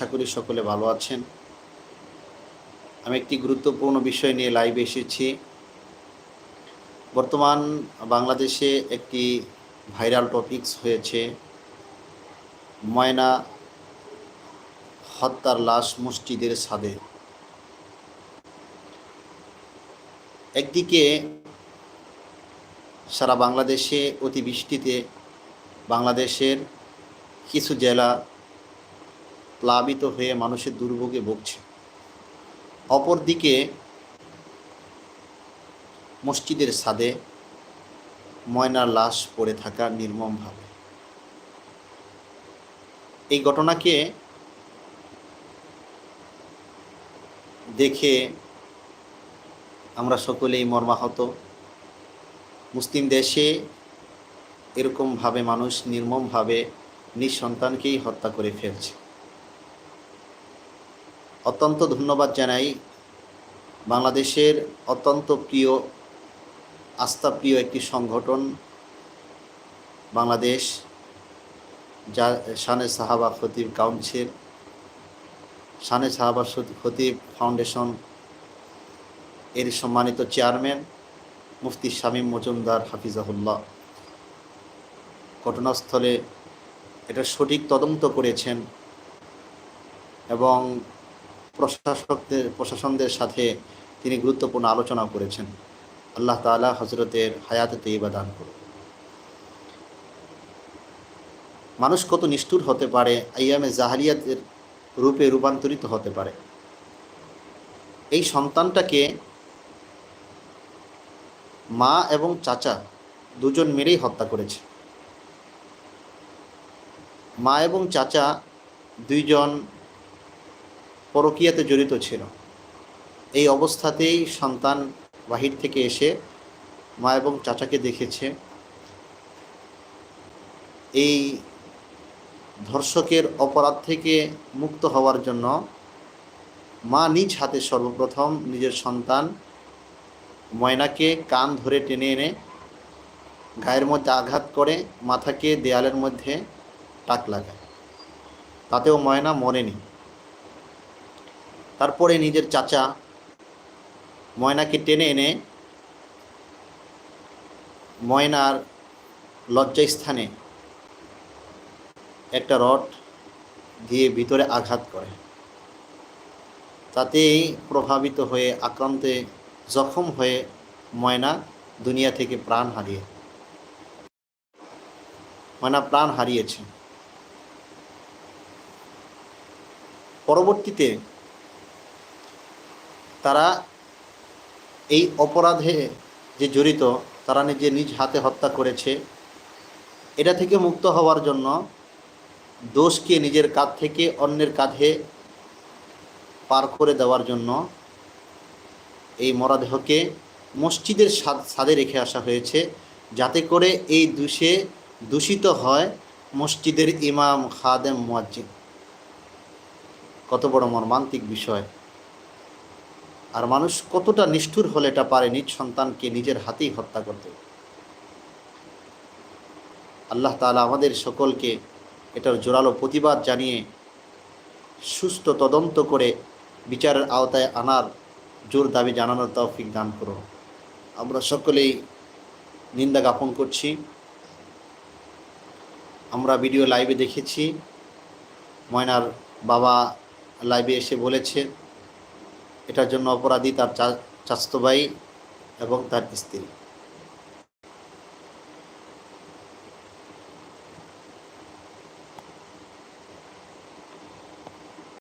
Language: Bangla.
আশা করি সকলে ভালো আছেন। আমি একটি গুরুত্বপূর্ণ বিষয় নিয়ে লাইভে এসেছি। বর্তমান বাংলাদেশে একটি ভাইরাল টপিকস হয়েছে। ময়না হত্যার লাশ মসজিদের ছাদে। একদিকে সারা বাংলাদেশে অতিবৃষ্টিতে বাংলাদেশের কিছু জেলা প্লাবিত হয়ে মানুষের দুর্ভোগে ভুগছে। অপরদিকে মসজিদের ছাদে ময়নার লাশ পড়ে থাকা নির্মমভাবে এই ঘটনাকে দেখে আমরা সকলেই মর্মাহত। মুসলিম দেশে এরকমভাবে মানুষ নির্মমভাবে নিঃসন্তানকেই হত্যা করে ফেলছে। অত্যন্ত ধন্যবাদ জানাই। বাংলাদেশের অত্যন্ত প্রিয়, আস্থাপ্রিয় একটি সংগঠন বাংলাদেশ, যা শানে সাহাবা খতিব কাউন্সিল, শানে সাহাবা খতিব ফাউন্ডেশন এর সম্মানিত চেয়ারম্যান মুফতি শামীম মজুমদার হাফিজাহুল্লাহ। ঘটনাস্থলে এটা সঠিক তদন্ত করেছেন এবং প্রশাসকদের, প্রশাসনদের সাথে তিনি গুরুত্বপূর্ণ আলোচনা করেছেন। আল্লাহ তালা হজরতের হায়াতে তৈবা দান করুন। মানুষ কত নিষ্ঠুর হতে পারে, আইয়ামে জাহারিয়াতের রূপে রূপান্তরিত হতে পারে। এই সন্তানটাকে মা এবং চাচা দুজন মেরেই হত্যা করেছে। মা এবং চাচা দুইজন পরকীয়াতে জড়িত ছিল। এই অবস্থাতেই সন্তান বাহির থেকে এসে মা এবং চাচাকে দেখেছে। এই ধর্ষকের অপরাধ থেকে মুক্ত হওয়ার জন্য মা নিজ হাতে সর্বপ্রথম নিজের সন্তান ময়নাকে কান ধরে টেনে এনে গায়ের মধ্যে আঘাত করে মাথাকে দেয়ালের মধ্যে টাক লাগায়। তাতেও ময়না মরেনি। তারপরে নিজের চাচা ময়নাকে টেনে এনে ময়নার লজ্জাস্থানে একটা রড দিয়ে ভিতরে আঘাত করে। তাতেই প্রভাবিত হয়ে, আক্রান্তে জখম হয়ে ময়না দুনিয়া থেকে প্রাণ হারিয়ে ময়না প্রাণ হারিয়েছে। পরবর্তীতে তারা এই অপরাধে যে জড়িত, তারা নিজে নিজ হাতে হত্যা করেছে। এটা থেকে মুক্ত হওয়ার জন্য দোষকে নিজের কাঁধ থেকে অন্যের কাঁধে পার করে দেওয়ার জন্য এই মরাদেহকে মসজিদের সাদে রেখে আসা হয়েছে, যাতে করে এই দোষে দূষিত হয় মসজিদের ইমাম, খাদেম, মুয়াজ্জিন। কত বড় মর্মান্তিক বিষয়। আর মানুষ কতটা নিষ্ঠুর হলে এটা পারে? নিজ সন্তানকে নিজের হাতেই হত্যা করতে। আল্লাহ তালা আমাদের সকলকে এটার জোরালো প্রতিবাদ জানিয়ে সুস্থ তদন্ত করে বিচারের আওতায় আনার জোর দাবি জানানোর তৌফিক দান করো আমরা সকলেই নিন্দা জ্ঞাপন করছি। আমরা ভিডিও লাইভে দেখেছি। ময়নার বাবা লাইভে এসে বলেছে এটার জন্য অপরাধী তার চাস্তবায়ী এবং তার স্ত্রী।